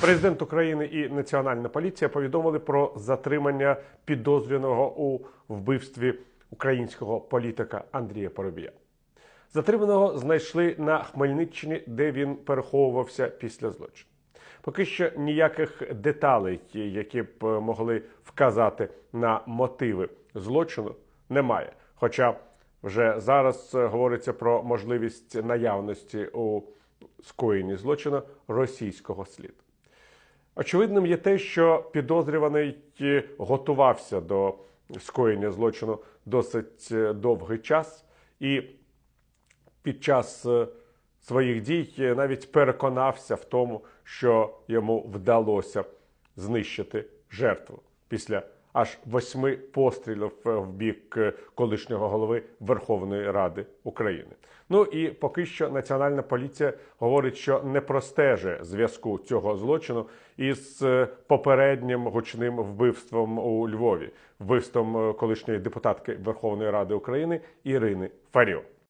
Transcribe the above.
Президент України і Національна поліція повідомили про затримання підозрюваного у вбивстві українського політика Андрія Поробія. Затриманого знайшли на Хмельниччині, де він переховувався після злочину. Поки що ніяких деталей, які б могли вказати на мотиви злочину, немає. Хоча вже зараз е, говориться про можливість наявності у скоєнні злочину російського сліду. Очевидним є те, що підозрюваний е, готувався до скоєння злочину досить е, довгий час, і під час е, своїх дій навіть переконався в тому, що йому вдалося знищити жертву після аж восьми пострілів е, в бік е, колишнього голови Верховної Ради України. Ну і поки що Національна поліція говорить, що не простеже зв'язку цього злочину із е, попереднім гучним вбивством у Львові, вбивством колишньої депутатки Верховної Ради України Ірини Фаріо.